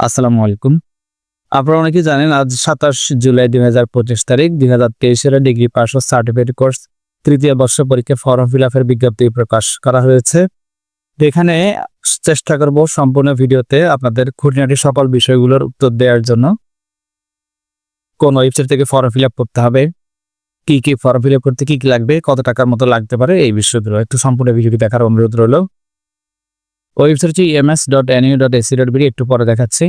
আসসালামু আলাইকুম। আপনারা অনেকে জানেন, আজ সাতাশ জুলাই দুই হাজার পঁচিশ তারিখ, দুই হাজার তেইশের ডিগ্রি পাস ও সার্টিফিকেট কোর্স তৃতীয় বর্ষ পরীক্ষা ফর্ম ফিল আপের বিজ্ঞপ্তি প্রকাশ করা হয়েছে। এখানে চেষ্টা করব সম্পূর্ণ ভিডিওতে আপনাদের খুঁটিনাটি সকল বিষয়গুলোর উত্তর দেওয়ার জন্য। কোন ওয়েবসাইট থেকে ফর্ম ফিল আপ করতে হবে, কি কি ফর্ম ফিল আপ করতে, কি কি লাগবে, কত টাকার মতো লাগতে পারে, এই বিষয়গুলো একটু সম্পূর্ণ ভিডিওটি দেখার অনুরোধ রইল। ওয়েবসাইটটি MS dot NU dot AC dot BD একটু পরে দেখাচ্ছি।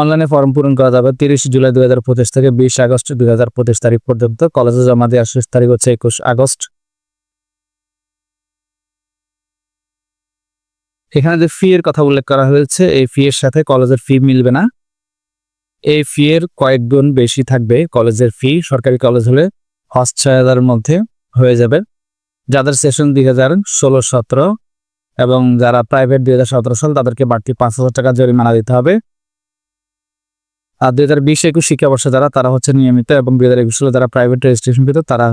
অনলাইনে ফর্ম পূরণ করা যাবে তিরিশ জুলাই দুই হাজার পঁচিশ থেকে বিশ আগস্ট দুই হাজার পঁচিশ তারিখ পর্যন্ত। কলেজে জমা দেওয়ার শেষ তারিখ হচ্ছে একুশ আগস্ট। এখানে যে ফি এর কথা উল্লেখ করা হয়েছে, এই ফি এর সাথে কলেজের ফি মিলবে না। এই ফি এর কয়েক গুণ বেশি থাকবে কলেজের ফি সরকারি কলেজ হলে পাঁচ ছয় হাজারের মধ্যে হয়ে যাবে। যাদের সেশন দুই হাজার ষোলো, সতেরো এবং যারা প্রাইভেট দুই হাজার সতেরো সাল, তাদেরকে বাড়তি পাঁচ হাজার টাকা জরিমানা দিতে হবে। আর দুই হাজার বিশ, একুশ শিক্ষাবর্ষে যারা, তারা হচ্ছে নিয়মিত এবং দুই হাজার একুশ সালে যারা প্রাইভেট রেজিস্ট্রেশন পেত, তারা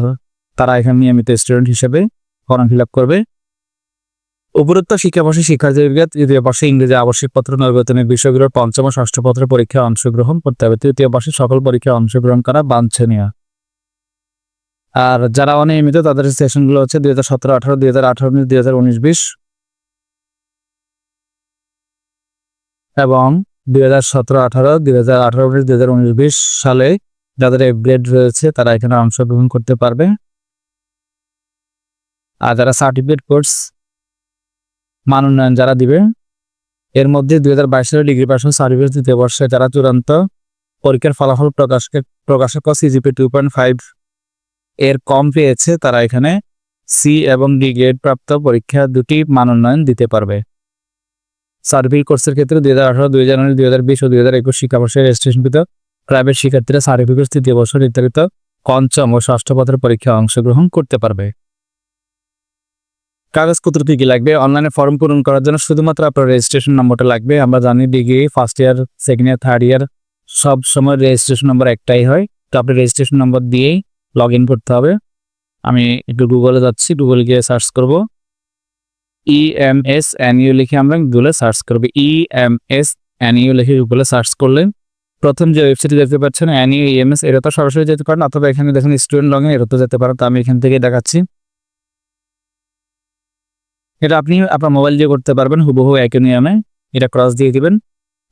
তারা এখানে নিয়মিত স্টুডেন্ট হিসেবে ফর্ম ফিল আপ করবে। উপরোক্ত শিক্ষাবর্ষে শিক্ষার্থীদের তৃতীয় বর্ষে ইংরেজি আবশ্যিক পত্র নৈবেতনের বিষয়গুলোর পঞ্চম ষষ্ঠ পত্র পরীক্ষায় অংশগ্রহণ করতে হবে। তৃতীয় বর্ষে সকল পরীক্ষায় অংশগ্রহণ করা বাঞ্ছনীয়। আর যারা অনিয়মিত, তাদের সেশনগুলো হচ্ছে দুই হাজার সতেরো, আঠারো, দুই হাজার আঠারো, উনিশ, দুই হাজার উনিশ, বিশ এবং দুই হাজার সতেরো, আঠারো, দুই হাজার আঠারো, উনিশ, দুই হাজার উনিশ, বিশ সালে যাদের গ্রেড রয়েছে, তারা এখানে অংশগ্রহণ করতে পারবে। আর যারা সার্টিফিকেট কোর্স মান উন্নয়ন যারা দিবে, এর মধ্যে দুই হাজার বাইশ সালে ডিগ্রি পাস সার্টিফিকেট দ্বিতীয় বর্ষে যারা চূড়ান্ত পরীক্ষার ফলাফল প্রকাশকে প্রকাশক সিজিপি টু পয়েন্ট ফাইভ এর কম পেয়েছে, তারা এখানে সি এবং ডি গ্রেড প্রাপ্ত পরীক্ষা দুটি মান উন্নয়ন দিতে পারবে। সার্টিফিকেট কোর্সের ক্ষেত্রে দুই হাজার আঠারো, দুই জানুয়ারি, দুই হাজার বিশ ও দুই হাজার একুশ শিক্ষাবর্ষে রেজিস্ট্রেশনকৃত প্রাইভেট শিক্ষার্থীরা সার্টিফিকেট তৃতীয় বছর নির্ধারিত পঞ্চম ও ষষ্ঠ পত্রের পরীক্ষায় অংশগ্রহণ করতে পারবে। কাগজপত্র কি কি লাগবে? অনলাইনে ফর্ম পূরণ করার জন্য শুধুমাত্র আপনার রেজিস্ট্রেশন নম্বরটা লাগবে। আমরা জানি degree first year second year third year সব সময় রেজিস্ট্রেশন নম্বর একটাই হয়। তো আপনি রেজিস্ট্রেশন নম্বর দিয়েই লগ ইন করতে হবে। আমি একটু গুগলে যাচ্ছি গুগল গিয়ে সার্চ করব। ই এম এস এনইউ লিখে আমরা গুগলে সার্চ করব। ই এম এস এনইউ লিখে গুগলে সার্চ করলে প্রথম যে ওয়েবসাইটে দেখতে পাচ্ছেন এনইউ ইএমএস এটা তো সরাসরি যেতে পারেন অথবা এখানে দেখেন স্টুডেন্ট লগ ইন এটা তো যেতে পারেন। তো আমি এখান থেকে দেখাচ্ছি। এটা আপনি আপনার মোবাইল দিয়ে করতে পারবেন, হুবহু একই নিয়মে। এটা ক্রস দিয়ে দিবেন।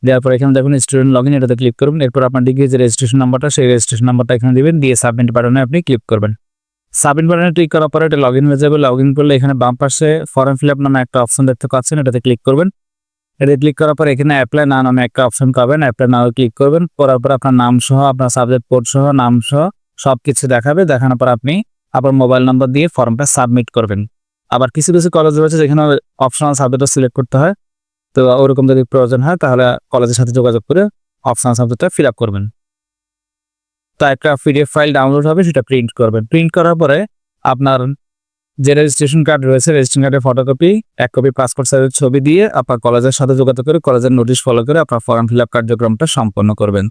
দেওয়ার পর এখানে দেখুন স্টুডেন্ট লগ ইন এটাতে ক্লিক করবেন। এরপর আপনার ডিগ্রি যে রেজিস্ট্রেশন নাম্বারটা সেই রেজিস্ট্রেশন নাম্বারটা এখানে দিবেন। দিয়ে সাবমিট বাটনে আপনি ক্লিক করবেন। সাবমিট বাটনে ক্লিক করার পরে এটা লগ ইন হয়ে যাবে। লগ ইন করলে এখানে বাম পাশে ফর্ম ফিল আপ নামে একটা অপশন দেখতে পাচ্ছেন, এটাতে ক্লিক করবেন। এটা ক্লিক করার পর এখানে অ্যাপ্লাই না নামে একটা অপশন পাবেন। অ্যাপ্লাই নাও ক্লিক করবেন। করার পর আপনার নাম সহ, আপনার সাবজেক্ট কোড সহ, নাম সহ সব কিছু দেখাবে। দেখানোর পর আপনি আপনার মোবাইল নাম্বার দিয়ে ফর্মটা সাবমিট করবেন। আবার কিছু কিছু কলেজ রয়েছে যেখানে অপশনাল সাবজেক্টও সিলেক্ট করতে হয়। তো ওরকম যদি প্রয়োজন হয়, তাহলে কলেজের সাথে যোগাযোগ করে অপশনাল সাবজেক্টটা ফিল আপ করবেন। তা একটা পিডিএফ ফাইল ডাউনলোড হবে, সেটা প্রিন্ট করবেন। প্রিন্ট করার পরে আপনার যে রেজিস্ট্রেশন কার্ড রয়েছে রেজিস্ট্রেশন কার্ডের ফটোকপি এক কপি পাসপোর্ট সাইজের ছবি দিয়ে আপনার কলেজের সাথে যোগাযোগ করে কলেজের নোটিশ ফলো করে আপনার ফর্ম ফিল আপ কার্যক্রমটা সম্পন্ন করবেন।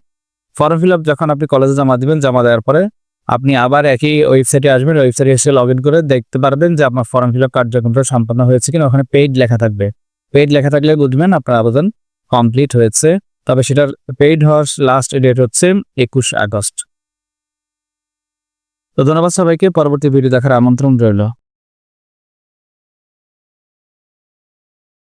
ফর্ম ফিল আপ যখন আপনি কলেজে জমা দিবেন, জমা দেওয়ার পরে আপনি আবার একই ওয়েবসাইটে আসবেন। ওয়েবসাইটে এসে লগ ইন করে দেখতে পারবেন যে আপনার ফর্ম ফিল আপ কার্যক্রমটা সম্পন্ন হয়েছে কিনা। ওখানে পেইড লেখা থাকবে। পেইড লেখা থাকলে বুঝবেন আপনার আবেদন কমপ্লিট হয়েছে। তবে সেটার পেইড হওয়ার লাস্ট ডেট হচ্ছে একুশ আগস্ট। তো ধন্যবাদ সবাইকে, পরবর্তী ভিডিও দেখার আমন্ত্রণ রইল।